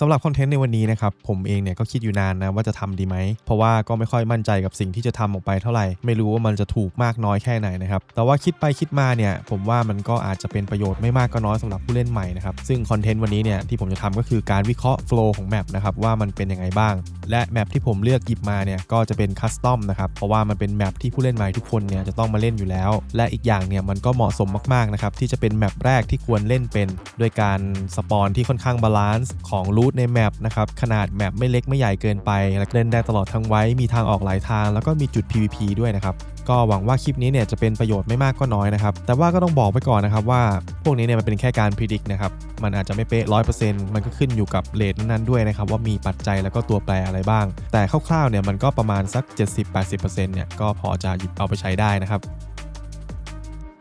สำหรับคอนเทนต์ในวันนี้นะครับผมเองเนี่ยก็คิดอยู่นานนะว่าจะทำดีไหม เพราะว่าก็ไม่ค่อยมั่นใจกับสิ่งที่จะทำออกไปเท่าไหร่ ไม่รู้ว่ามันจะถูกมากน้อยแค่ไหนนะครับแต่ว่าคิดไปคิดมาเนี่ยผมว่ามันก็อาจจะเป็นประโยชน์ไม่มากก็น้อยสำหรับผู้เล่นใหม่นะครับซึ่งคอนเทนต์วันนี้เนี่ยที่ผมจะทำก็คือการวิเคราะห์โฟล์ของแมปนะครับว่ามันเป็นยังไงบ้าง และแมปที่ผมเลือกหยิบมาเนี่ยก็จะเป็นคัสตอมนะครับเพราะว่ามันเป็นแมปที่ผู้เล่นใหม่ทุกคนเนี่ยจะต้องมาเล่นอยู่แล้ว และอีกอย่างเนี่ยมันก็เหมาะสมมากๆนะครับที่จะเป็นแมปแรกที่ควรเล่นเป็น ด้วยการสปอนที่ค่อนข้างบาลานซ์ของรูทในแมปนะครับขนาดแมปไม่เล็กไม่ใหญ่เกินไปและเล่นได้ตลอดทั้งไว้ มีทางออกหลายทาง แล้วก็มีจุด PVP ด้วยนะครับก็หวังว่าคลิปนี้เนี่ยจะเป็นประโยชน์ไม่มากก็น้อยนะครับ แต่ว่าก็ต้องบอกไปก่อนนะครับว่าพวกนี้เนี่ยมันเป็นแค่การพิจิตรนะครับ มันอาจจะไม่เป๊ะร้อยเปอร์เซ็นต์มันก็ขึ้นอยู่กับเลทนั้นๆด้วยนะครับ ว่ามีปัจจัยแล้วก็ตัวแปรอะไรบ้าง แต่คร่าวๆเนี่ยมันก็ประมาณสัก 70-80%เนี่ยก็พอจะหยิบเอาไปใช้ได้นะครับ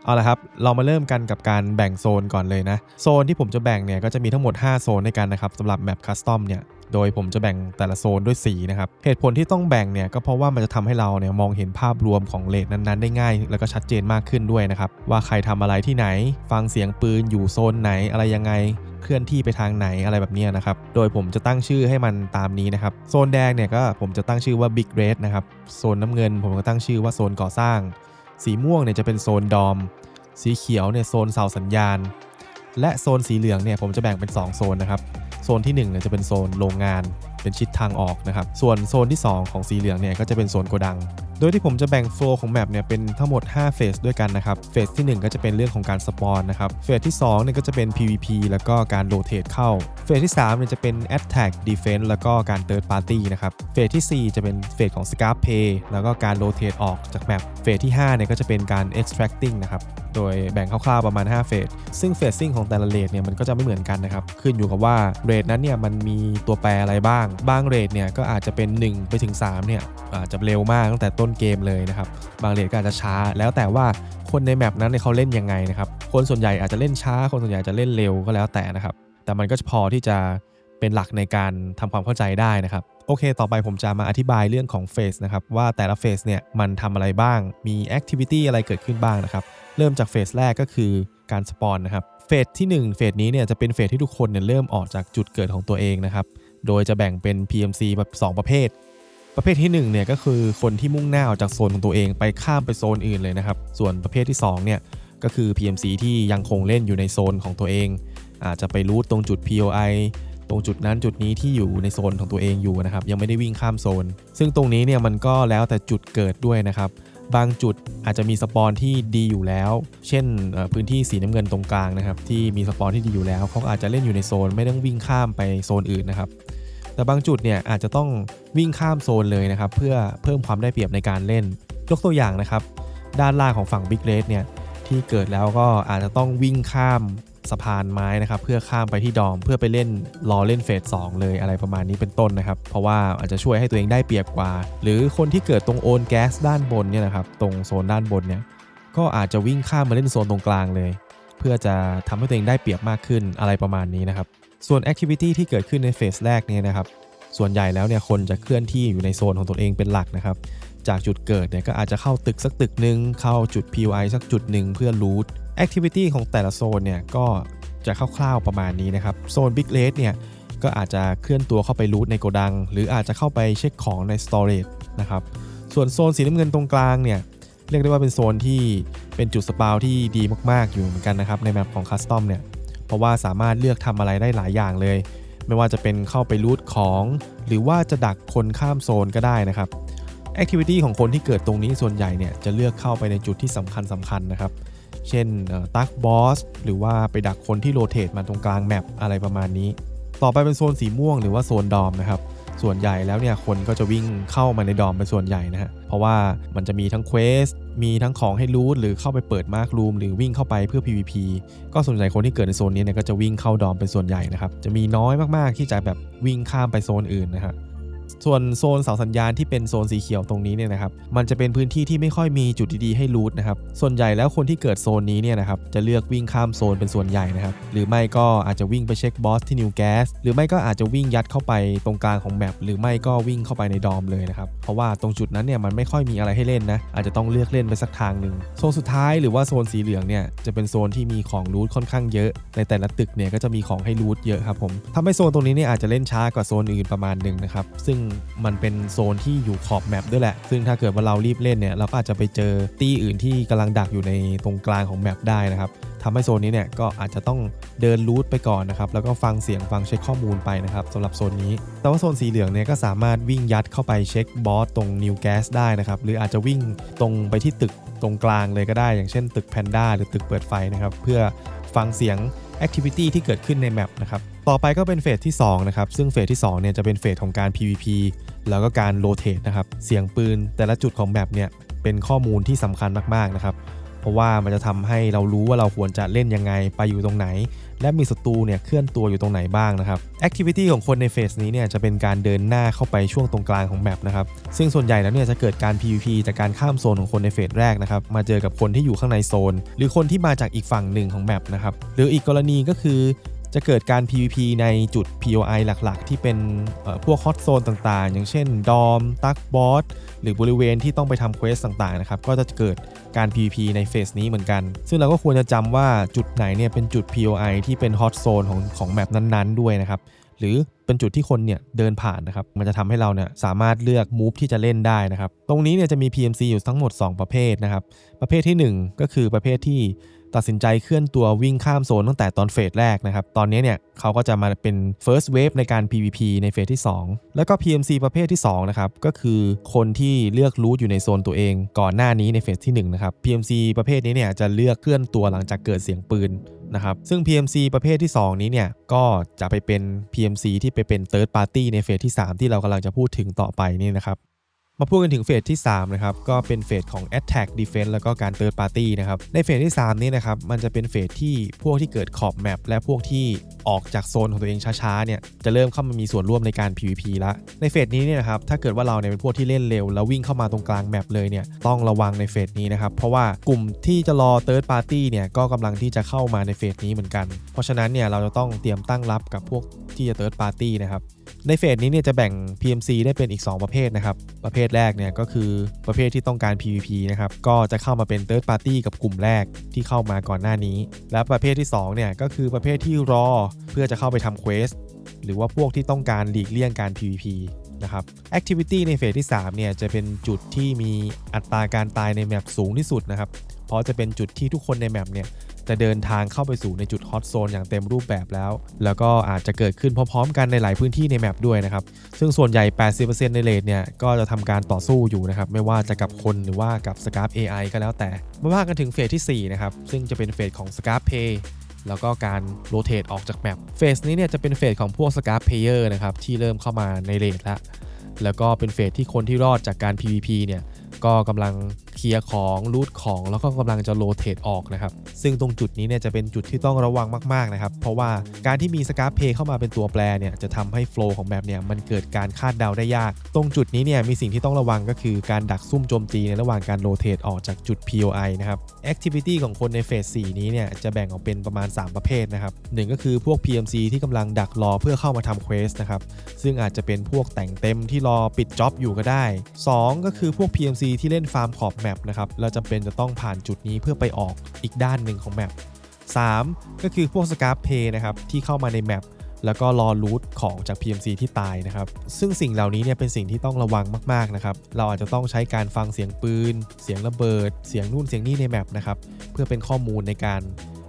เอาละครับ เรามาเริ่มกันกับการแบ่งโซนก่อนเลยนะ โซนที่ผมจะแบ่งเนี่ยก็จะมีทั้งหมด 5 โซนด้วยกันนะครับสำหรับแมปคัสตอมเนี่ยโดยผมจะแบ่งแต่ละโซนด้วยสีนะครับ เหตุผลที่ต้องแบ่งเนี่ยก็เพราะว่ามันจะทำให้เราเนี่ยมองเห็นภาพรวมของเลทนั้นๆ ได้ง่าย แล้วก็ชัดเจนมากขึ้นด้วยนะครับ ว่าใครทำอะไรที่ไหน ฟังเสียงปืนอยู่โซนไหนอะไรยังไง เคลื่อนที่ไปทางไหนอะไรแบบนี้นะครับ โดยผมจะตั้งชื่อให้มันตามนี้นะครับ โซนแดงเนี่ยก็ผมจะตั้งชื่อว่า Big Red นะครับ โซนน้ำเงิน ผมก็ตั้งชื่อว่าโซนก่อสร้าง สีม่วงเนี่ยจะเป็นโซนดอม สีเขียวเนี่ยโซนเสาสัญญาณ และโซนสีเหลืองเนี่ยผมจะแบ่งเป็น 2 โซนนะครับ โซนที่1เนี่ยจะเป็นโซนโรงงานเป็นชิดทางออกนะครับ ส่วนโซนที่ 2 ของสีเหลืองเนี่ยก็จะเป็นโซนโกดัง โดยที่ผมจะแบ่งโฟล์ของแมปเนี่ยเป็นทั้งหมด 5 เฟสด้วยกันนะครับ เฟสที่ 1 ก็จะเป็นเรื่องของการสปอนนะครับ เฟสที่2เนี่ยก็จะเป็น PVP แล้วก็การโรเตทเข้า เฟสที่3เนี่ยจะเป็น Attack Defense แล้วก็การ Third Party นะครับ เฟสที่ 4 จะเป็นเฟสของ Scarp Pay แล้วก็การโรเตทออกจากแมป เฟสที่5เนี่ยก็จะเป็นการ Extracting นะครับโดยแบ่งคร่าวๆประมาณ 5 เฟส ซึ่งเฟสซิ่งของแต่ละเรทเนี่ยมันก็จะไม่เหมือนกันนะครับ ขึ้นอยู่กับว่าเรทนั้นเนี่ยมันมีตัวแปรอะไรบ้าง บางเรทเนี่ยก็อาจจะเป็น 1 ไปถึง3เนี่ยอาจจะเร็วมากตั้งแต่ต้นเกมเลยนะครับ บางเรทก็อาจจะช้า แล้วแต่ว่าคนในแมปนั้นเนี่ยเขาเล่นยังไงนะครับ คนส่วนใหญ่อาจจะเล่นช้า คนส่วนใหญ่จะเล่นเร็วก็แล้วแต่นะครับ แต่มันก็พอที่จะเป็นหลักในการทำความเข้าใจได้นะครับ โอเค ต่อไปผมจะมาอธิบายเรื่องของเฟสนะครับว่าแต่ละเฟสเนี่ยมันทำอะไรบ้าง มีแอคทิวิตี้อะไรเกิดขึ้นบ้างนะครับ เริ่มจากเฟสแรกก็คือการสปอนนะครับ เฟสที่ 1 เฟสนี้เนี่ยจะเป็นเฟสที่ทุกคนเนี่ยเริ่มออกจากจุดเกิดของตัวเองนะครับ โดยจะแบ่งเป็น PMC แบบ2ประเภท ประเภทที่1เนี่ยก็คือคนที่มุ่งหน้าออกจากโซนของตัวเองไปข้ามไปโซนอื่นเลยนะครับ ส่วนประเภทที่2เนี่ยก็คือ PMC ที่ยังคงเล่นอยู่ในโซนของตัวเอง อาจจะไปรูทตรงจุด POI ตรงจุดนั้นจุดนี้ที่อยู่ในโซนของตัวเองอยู่นะครับ ยังไม่ได้วิ่งข้ามโซน ซึ่งตรงนี้เนี่ยมันก็แล้วแต่จุดเกิดด้วยนะครับ บางจุดอาจจะมีสปอนที่ดีอยู่แล้ว เช่นพื้นที่สีน้ำเงินตรงกลางนะครับ ที่มีสปอนที่ดีอยู่แล้วเขาอาจจะเล่นอยู่ในโซน ไม่ต้องวิ่งข้ามไปโซนอื่นนะครับแต่บางจุดเนี่ยอาจจะต้องวิ่งข้ามโซนเลยนะครับ เพื่อเพิ่มความได้เปรียบในการเล่น ยกตัวอย่างนะครับ ด้านล่างของฝั่ง Big r e d เนี่ยที่เกิดแล้วก็อาจจะต้องวิ่งข้าม สะพานไม้นะครับเพื่อข้ามไปที่ดอม เพื่อไปเล่นรอเล่นเฟส2เลยอะไรประมาณนี้เป็นต้นนะครับ เพราะว่าอาจจะช่วยให้ตัวเองได้เปรียบกว่า หรือคนที่เกิดตรงโอนแก๊สด้านบนเนี่ยนะครับตรงโซนด้านบนเนี่ยก็อาจจะวิ่งข้ามมาเล่นโซนตรงกลางเลย เพื่อจะทำให้ตัวเองได้เปรียบมากขึ้นอะไรประมาณนี้นะครับส่วนแอคทิวิตี้ที่เกิดขึ้นในเฟสแรกเนี่ยนะครับส่วนใหญ่แล้วเนี่ยคนจะเคลื่อนที่อยู่ในโซนของตัวเองเป็นหลักนะครับ จากจุดเกิดเนี่ยก็อาจจะเข้าตึกสักตึกหนึ่งเข้าจุด POI สักจุดหนึ่งเพื่อรูท แอคทิวิตี้ของแต่ละโซนเนี่ยก็จะคร่าวๆประมาณนี้นะครับ โซน Big r e d เนี่ยก็อาจจะเคลื่อนตัวเข้าไปรูทในโกดัง หรืออาจจะเข้าไปเช็คของใน Storage นะครับ ส่วนโซนสีน้ำเงินตรงกลางเนี่ยเรียกได้ว่าเป็นโซนที่เป็นจุดสปาวที่ดีมากๆอยู่เหมือนกันนะครับในแมปของคัสตอมเนี่ยเพราะว่าสามารถเลือกทำอะไรได้หลายอย่างเลย ไม่ว่าจะเป็นเข้าไปรูทของ หรือว่าจะดักคนข้ามโซนก็ได้นะครับแอคทิวิตี้ของคนที่เกิดตรงนี้ส่วนใหญ่เนี่ยจะเลือกเข้าไปในจุดที่สำคัญสำคัญนะครับ เช่นตักบอสหรือว่าไปดักคนที่โรเตทมาตรงกลางแมปอะไรประมาณนี้ ต่อไปเป็นโซนสีม่วงหรือว่าโซนดอมนะครับส่วนใหญ่แล้วเนี่ยคนก็จะวิ่งเข้ามาในดอมเป็นส่วนใหญ่นะฮะ เพราะว่ามันจะมีทั้งเควส มีทั้งของให้รูทหรือเข้าไปเปิดมาร์ครูมหรือวิ่งเข้าไปเพื่อ PVP ก็ส่วนใหญ่คนที่เกิดในโซนนี้เนี่ยก็จะวิ่งเข้าดอมเป็นส่วนใหญ่นะครับ จะมีน้อยมากๆที่จะแบบวิ่งข้ามไปโซนอื่นนะครับ ส่วนโซนเสาสัญญาณที่เป็นโซนสีเขียวตรงนี้เนี่ยนะครับ มันจะเป็นพื้นที่ที่ไม่ค่อยมีจุดดีๆให้รูทนะครับ ส่วนใหญ่แล้วคนที่เกิดโซนนี้เนี่ยนะครับ จะเลือกวิ่งข้ามโซนเป็นส่วนใหญ่นะครับ หรือไม่ก็อาจจะวิ่งไปเช็คบอสที่นิวแกสหรือไม่ก็อาจจะวิ่งยัดเข้าไปตรงกลางของแมปหรือไม่ก็วิ่งเข้าไปในดอมเลยนะครับ เพราะว่าตรงจุดนั้นเนี่ยมันไม่ค่อยมีอะไรให้เล่นนะ อาจจะต้องเลือกเล่นไปสักทางหนึ่งโซนสุดท้ายหรือว่าโซนสีเหลืองเนี่ยจะเป็นโซนที่มีของรูทค่อนข้างเยอะ ในแต่ละตึกเนี่ยก็จะมีของให้รูทเยอะครับผมทำให้โซนตรงนี้เนี่ยอาจจะเล่นช้ากว่าโซนอื่นประมาณหนึ่งนะครับซึ่งมันเป็นโซนที่อยู่ขอบแมปด้วยแหละ ซึ่งถ้าเกิดว่าเรารีบเล่นเนี่ยเราก็อาจจะไปเจอตี้อื่นที่กำลังดักอยู่ในตรงกลางของแมปได้นะครับทำให้โซนนี้เนี่ยก็อาจจะต้องเดินรูทไปก่อนนะครับแล้วก็ฟังเสียงฟังเช็คข้อมูลไปนะครับสำหรับโซนนี้ แต่ว่าโซนสีเหลืองเนี่ยก็สามารถวิ่งยัดเข้าไปเช็คบอสตรงนิวแกสได้นะครับหรืออาจจะวิ่งตรงไปที่ตึกตรงกลางเลยก็ได้ อย่างเช่นตึกแพนด้าหรือตึกเปิดไฟนะครับเพื่อฟังเสียง Activity ที่เกิดขึ้นในแมปนะครับ ต่อไปก็เป็นเฟสที่2นะครับซึ่งเฟสที่2เนี่ยจะเป็นเฟสของการ PVP แล้วก็การโรเตทนะครับเสียงปืนแต่ละจุดของแมปเนี่ยเป็นข้อมูลที่สำคัญมากๆนะครับเพราะว่ามันจะทำให้เรารู้ว่าเราควรจะเล่นยังไงไปอยู่ตรงไหน และมีศัตรูเนี่ยเคลื่อนตัวอยู่ตรงไหนบ้างนะครับ Activity ของคนในเฟสนี้เนี่ยจะเป็นการเดินหน้าเข้าไปช่วงตรงกลางของแมปนะครับซึ่งส่วนใหญ่แล้วเนี่ยจะเกิดการ PVP จากการข้ามโซนของคนในเฟสแรกนะครับมาเจอกับคนที่อยู่ข้างในโซน หรือคนที่มาจากอีกฝั่งหนึ่งของแมปนะครับหรืออีกกรณีก็คือ จะเกิดการ PVP ในจุด POI หลักๆ ที่เป็นพวกฮอตโซนต่างๆ อย่างเช่นดอมตักบอสหรือบริเวณที่ต้องไปทำเควสต่างๆนะครับก็จะเกิดการ PVP ในเฟสนี้เหมือนกัน ซึ่งเราก็ควรจะจำว่าจุดไหนเนี่ยเป็นจุด POI ที่เป็นฮอตโซนของของแมปนั้นๆ ด้วยนะครับหรือเป็นจุดที่คนเนี่ยเดินผ่านนะครับ มันจะทำให้เราเนี่ยสามารถเลือกมูฟที่จะเล่นได้นะครับ ตรงนี้เนี่ยจะมี PMC อยู่ทั้งหมด 2 ประเภทนะครับ ประเภทที่ 1 ก็คือประเภทที่ ตัดสินใจเคลื่อนตัววิ่งข้ามโซนตั้งแต่ตอนเฟสแรกนะครับ ตอนนี้เนี่ยเขาก็จะมาเป็น first wave ในการ PVP ในเฟสที่ 2 แล้วก็ PMC ประเภทที่2นะครับก็คือคนที่เลือกรูทอยู่ในโซนตัวเอง ก่อนหน้านี้ในเฟสที่1นะครับ PMC ประเภทนี้เนี่ยจะเลือกเคลื่อนตัวหลังจากเกิดเสียงปืนนะครับซึ่ง PMC ประเภทที่ 2 นี้เนี่ยก็จะไปเป็น PMC ที่ไปเป็น Third Party ในเฟสที่ 3 ที่เรากำลังจะพูดถึงต่อไปนี่นะครับ มาพูดกันถึงเฟสที่3นะครับก็เป็นเฟสของ Attack Defense แล้วก็การ Third Party นะครับในเฟสที่ 3 นี้นะครับมันจะเป็นเฟสที่พวกที่เกิดขอบแมปและพวกที่ออกจากโซนของตัวเองช้าๆเนี่ยจะเริ่มเข้ามามีส่วนร่วมในการ PVP ละในเฟสนี้เนี่ยนะครับถ้าเกิดว่าเราเนี่ยเป็นพวกที่เล่นเร็ว แล้ววิ่งเข้ามาตรงกลางแมปเลยเนี่ยต้องระวังในเฟสนี้นะครับเพราะว่ากลุ่มที่จะรอ Third Party เนี่ยก็กำลังที่จะเข้ามาในเฟสนี้เหมือนกัน เพราะฉะนั้นเนี่ยเราจะต้องเตรียมตั้งรับกับพวกที่จะ Third Party นะครับ ในเฟสนี้เนี่ยจะแบ่ง PMC ได้เป็นอีก 2 ประเภทนะครับ ประเภทแรกเนี่ยก็คือประเภทที่ต้องการ PVP นะครับ ก็จะเข้ามาเป็น Third Party กับกลุ่มแรกที่เข้ามาก่อนหน้านี้ และประเภทที่ 2 เนี่ยก็คือประเภทที่รอเพื่อจะเข้าไปทำเควสหรือว่าพวกที่ต้องการหลีกเลี่ยงการ PVP นะครับ Activity ในเฟสที่ 3 เนี่ย จะเป็นจุดที่มีอัตราการตายในแมปสูงที่สุดนะครับ เพราะจะเป็นจุดที่ทุกคนในแมปเนี่ย จะเดินทางเข้าไปสู่ในจุดฮอตโซนอย่างเต็มรูปแบบแล้ว แล้วก็อาจจะเกิดขึ้นพร้อมๆ กันในหลายพื้นที่ในแมปด้วยนะครับ ซึ่งส่วนใหญ่ 80%ในเลทเนี่ย ก็จะทำการต่อสู้อยู่นะครับ ไม่ว่าจะกับคนหรือว่ากับสกา p AI ก็แล้วแต่ มาว่ากันถึงเฟสที่4นะครับ ซึ่งจะเป็นเฟสของสกา p Pay แล้วก็การโรเตทออกจากแมปเฟสนี้เนี่ยจะเป็นเฟสของพวกสกา p เพเยอร์นะครับที่เริ่มเข้ามาในเลทแล้วแล้วก็เป็นเฟสที่คนที่รอดจากการ PVP เนี่ยก็กำลัง ลียร์ของรูทของแล้วก็กำลังจะโรเตทออกนะครับซึ่งตรงจุดนี้เนี่ยจะเป็นจุดที่ต้องระวังมากๆนะครับเพราะว่าการที่มีสกาเพเข้ามาเป็นตัวแปรเนี่ยจะทำให้โฟล์ของแบบเนี่ยมันเกิดการคาดเดาได้ยาก ตรงจุดนี้เนี่ยมีสิ่งที่ต้องระวังก็คือการดักซุ่มโจมตีในระหว่างการโรเตทออกจากจุด POI นะครับ Activity ของคนในเฟส4นี้เนี่ยจะแบ่งออกเป็นประมาณ 3 ประเภทนะครับหนึ่งก็คือพวก PMC ที่กำลังดักรอเพื่อเข้ามาทำเควสนะครับซึ่งอาจจะเป็นพวกแต่งเต็มที่รอปิดจ็อบอยู่ก็ได้ 2 ก็คือพวก PMC ที่เล่นฟาร์มขอบแมปนะครับแล้วจำเป็นจะต้องผ่านจุดนี้เพื่อไปออกอีกด้านหนึ่งของแมป 3 ก็คือพวกสกา p เพย์นะครับที่เข้ามาในแมปแล้วก็รอรูทของจาก PMC ที่ตายนะครับ ซึ่งสิ่งเหล่านี้เนี่ยเป็นสิ่งที่ต้องระวังมากๆนะครับ เราอาจจะต้องใช้การฟังเสียงปืน เสียงระเบิด เสียงนู่นเสียงนี่ในแมปนะครับ เพื่อเป็นข้อมูลในการ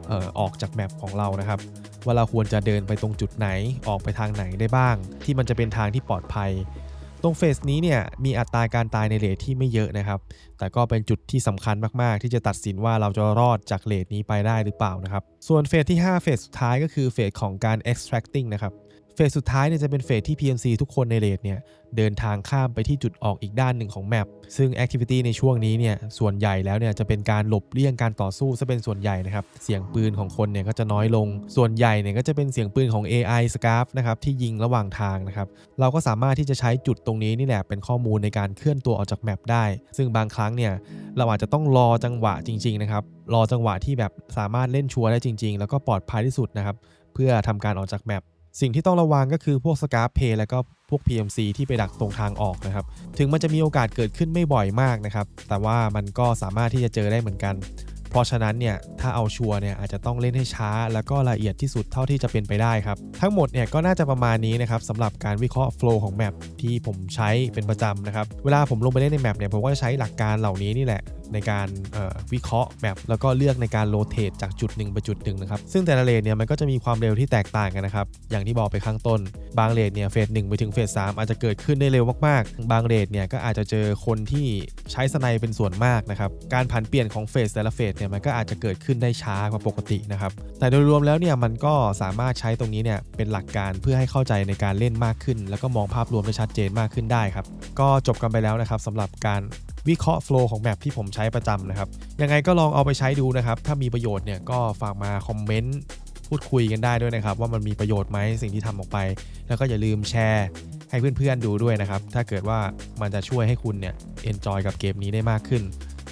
เอ่อออกจากแมปของเรานะครับ ว่าเราควรจะเดินไปตรงจุดไหน ออกไปทางไหนได้บ้าง ที่มันจะเป็นทางที่ปลอดภัย ตรงเฟสนี้เนี่ยมีอัตราการตายในเลทที่ไม่เยอะนะครับ แต่ก็เป็นจุดที่สำคัญมาก ๆ ที่จะตัดสินว่าเราจะรอดจากเลทนี้ไปได้หรือเปล่านะครับ ส่วนเฟสที่ 5 เฟสสุดท้ายก็คือเฟสของการ extracting นะครับ เฟสสุดท้ายเนี่ยจะเป็นเฟสที่ PMC ทุกคนในเลดเนี่ยเดินทางข้ามไปที่จุดออกอีกด้านหนึ่งของแมปซึ่งแอคทิวิตี้ในช่วงนี้เนี่ยส่วนใหญ่แล้วเนี่ยจะเป็นการหลบเลี่ยงการต่อสู้ซะเป็นส่วนใหญ่นะครับ เสียงปืนของคนเนี่ยก็จะน้อยลง ส่วนใหญ่เนี่ยก็จะเป็นเสียงปืนของ AI Scarf นะครับที่ยิงระหว่างทางนะครับเราก็สามารถที่จะใช้จุดตรงนี้นี่แหละเป็นข้อมูลในการเคลื่อนตัวออกจากแมปได้ ซึ่งบางครั้งเนี่ยเราอาจจะต้องรอจังหวะจริงๆนะครับรอจังหวะที่แบบสามารถเล่นชัวร์ได้จริง ๆ แล้วก็ปลอดภัยที่สุดนะครับเพื่อทำการออกจากแมป สิ่งที่ต้องระวังก็คือพวกสกาเพย์และก็พวก PMC ที่ไปดักตรงทางออกนะครับ ถึงมันจะมีโอกาสเกิดขึ้นไม่บ่อยมากนะครับ แต่ว่ามันก็สามารถที่จะเจอได้เหมือนกัน เพราะฉะนั้นเนี่ย ถ้าเอาชัวร์เนี่ยอาจจะต้องเล่นให้ช้า แล้วก็ละเอียดที่สุดเท่าที่จะเป็นไปได้ครับ ทั้งหมดเนี่ยก็น่าจะประมาณนี้นะครับสำหรับการวิเคราะห์โฟล์ของแมปที่ผมใช้เป็นประจำนะครับ เวลาผมลงไปเล่นในแมปเนี่ยผมก็จะใช้หลักการเหล่านี้นี่แหละ ในการวิเคราะห์แมปแล้วก็เลือกในการโรเตทจากจุดหนึ่งไปจุดหนึ่งนะครับซึ่งแต่ละเลนเนี่ยมันก็จะมีความเร็วที่แตกต่างกันนะครับอย่างที่บอกไปข้างต้น บางเลนเนี่ยเฟสหนึ่งไปถึงเฟสสามอาจจะเกิดขึ้นได้เร็วมากๆ บางเลนเนี่ยก็อาจจะเจอคนที่ใช้สไนเป็นส่วนมากนะครับการผันเปลี่ยนของเฟสแต่ละเฟสเนี่ยมันก็อาจจะเกิดขึ้นได้ช้ากว่าปกตินะครับแต่โดยรวมแล้วเนี่ยมันก็สามารถใช้ตรงนี้เนี่ยเป็นหลักการเพื่อให้เข้าใจในการเล่นมากขึ้น แล้วก็มองภาพรวมได้ชัดเจนมากขึ้นได้ครับก็จบกันไปแล้วนะครับสำหรับการ วิเคราะห์โฟล์ของแมปที่ผมใช้ประจำนะครับ ยังไงก็ลองเอาไปใช้ดูนะครับ ถ้ามีประโยชน์เนี่ยก็ฝากมาคอมเมนต์พูดคุยกันได้ด้วยนะครับ ว่ามันมีประโยชน์ไหมสิ่งที่ทำออกไป แล้วก็อย่าลืมแชร์ให้เพื่อนๆดูด้วยนะครับ ถ้าเกิดว่ามันจะช่วยให้คุณเนี่ยเอนจอยกับเกมนี้ได้มากขึ้น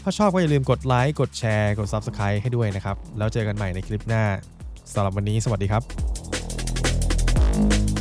ถ้าชอบก็อย่าลืมกดไลค์กดแชร์กด Subscribe ให้ด้วยนะครับ แล้วเจอกันใหม่ในคลิปหน้าสำหรับวันนี้สวัสดีครับ